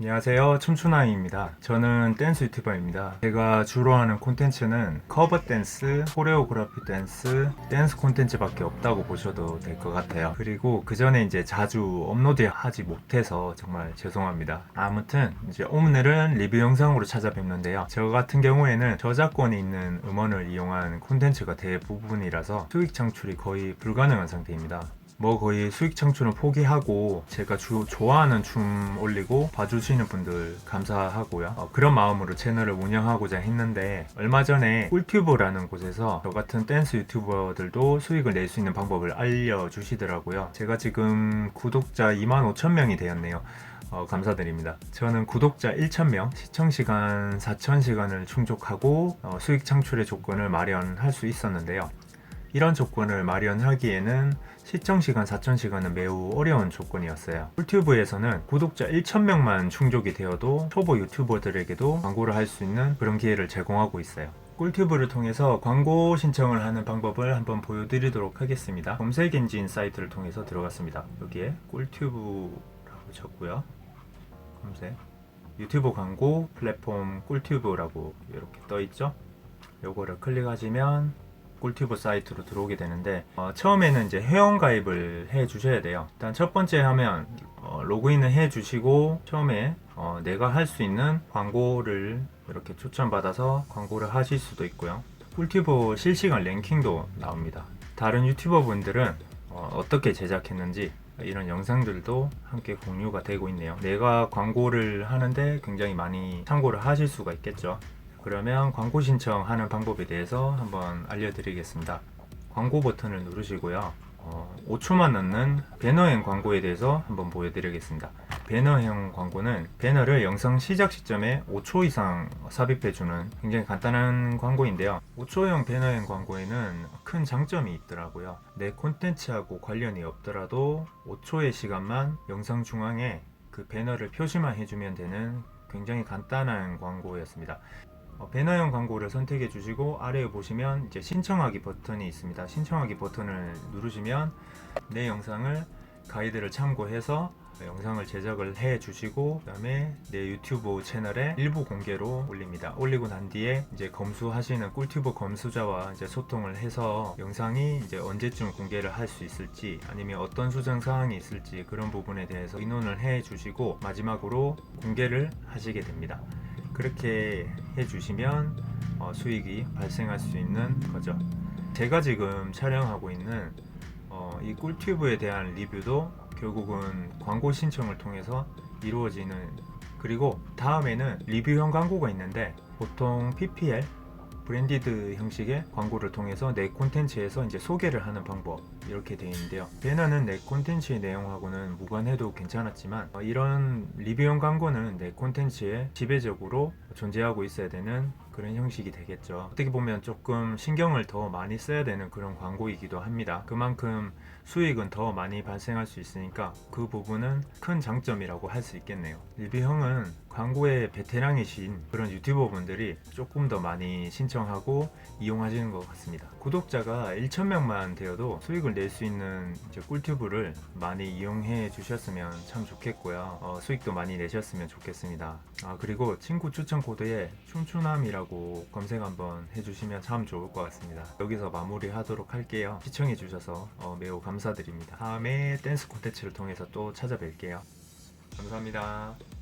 안녕하세요. 춤추나이입니다. 저는 댄스 유튜버입니다. 제가 주로 하는 콘텐츠는 커버 댄스, 코레오그라피 댄스, 댄스 콘텐츠밖에 없다고 보셔도 될 것 같아요. 그리고 그 전에 이제 자주 업로드하지 못해서 정말 죄송합니다. 아무튼 이제 오늘은 리뷰 영상으로 찾아뵙는데요. 저 같은 경우에는 저작권이 있는 음원을 이용한 콘텐츠가 대부분이라서 수익 창출이 거의 불가능한 상태입니다 뭐 거의 수익 창출은 포기하고 제가 주 좋아하는 춤 올리고 봐주시는 분들 감사하고요. 어, 그런 마음으로 채널을 운영하고자 했는데 얼마 전에 꿀튜브라는 곳에서 저 같은 댄스 유튜버들도 수익을 낼 수 있는 방법을 알려주시더라고요. 제가 지금 구독자 2만 5천 명이 되었네요. 어, 감사드립니다. 저는 구독자 1,000명, 시청시간 4,000시간을 충족하고 어, 수익 창출의 조건을 마련할 수 있었는데요. 이런 조건을 마련하기에는 시청 시간 4,000시간은 매우 어려운 조건이었어요. 꿀튜브에서는 구독자 1,000명만 충족이 되어도 초보 유튜버들에게도 광고를 할 수 있는 그런 기회를 제공하고 있어요. 꿀튜브를 통해서 광고 신청을 하는 방법을 한번 보여드리도록 하겠습니다. 검색 엔진 사이트를 통해서 들어갔습니다. 여기에 꿀튜브라고 쳤고요. 검색. 유튜브 광고 플랫폼 꿀튜브라고 이렇게 떠 있죠. 요거를 클릭하시면 꿀튜브 사이트로 들어오게 되는데 어, 처음에는 이제 회원 가입을 해 주셔야 돼요. 일단 첫 번째 하면 어, 로그인을 해 주시고 처음에 어, 내가 할 수 있는 광고를 이렇게 추천받아서 광고를 하실 수도 있고요. 꿀튜브 실시간 랭킹도 나옵니다. 다른 유튜버 분들은 어, 떻게 제작했는지 이런 영상들도 함께 공유가 되고 있네요. 내가 광고를 하는데 굉장히 많이 참고를 하실 수가 있겠죠. 그러면 광고 신청하는 방법에 대해서 한번 알려드리겠습니다. 광고 버튼을 누르시고요. 어, 5초만 넣는 배너형 광고에 대해서 한번 보여드리겠습니다. 배너형 광고는 배너를 영상 시작 시점에 5초 이상 삽입해주는 굉장히 간단한 광고인데요. 5초형 배너형 광고에는 큰 장점이 있더라고요. 내 콘텐츠하고 관련이 없더라도 5초의 시간만 영상 중앙에 그 배너를 표시만 해주면 되는 굉장히 간단한 광고였습니다. 어, 배너형 광고를 선택해 주시고 아래에 보시면 이제 신청하기 버튼이 있습니다. 신청하기 버튼을 누르시면 내 영상을 가이드를 참고해서 영상을 제작을 해 주시고 그다음에 내 유튜브 채널에 일부 공개로 올립니다. 올리고 난 뒤에 이제 검수하시는 꿀튜브 검수자와 이제 소통을 해서 영상이 이제 언제쯤 공개를 할 수 있을지 아니면 어떤 수정 사항이 있을지 그런 부분에 대해서 의논을 해 주시고 마지막으로 공개를 하시게 됩니다. 그렇게 해주시면 어, 수익이 발생할 수 있는 거죠. 제가 지금 촬영하고 있는 어, 이 꿀튜브에 대한 리뷰도 결국은 광고 신청을 통해서 이루어지는 그리고 다음에는 리뷰형 광고가 있는데 보통 PPL 브랜디드 형식의 광고를 통해서 내 콘텐츠에서 이제 소개를 하는 방법 이렇게 되어 있는데요. 배너는 내 콘텐츠의 내용하고는 무관해도 괜찮았지만 어, 이런 리뷰용 광고는 내 콘텐츠에 지배적으로 존재하고 있어야 되는 그런 형식이 되겠죠. 어떻게 보면 조금 신경을 더 많이 써야 되는 그런 광고이기도 합니다. 그만큼 수익은 더 많이 발생할 수 있으니까 그 부분은 큰 장점이라고 할 수 있겠네요. 리뷰형은 광고의 베테랑이신 그런 유튜버 분들이 조금 더 많이 신청하고 이용하시는 것 같습니다. 구독자가 1,000명만 되어도 수익을 낼 수 있는 이제 꿀튜브를 많이 이용해 주셨으면 참 좋겠고요. 어, 수익도 많이 내셨으면 좋겠습니다. 아, 그리고 친구 추천 코드에 춤추남이라고 검색 한번 해주시면 참 좋을 것 같습니다. 여기서 마무리 하도록 할게요. 시청해 주셔서 어, 매우 감사드립니다. 다음에 댄스 콘텐츠를 통해서 또 찾아뵐게요. 감사합니다.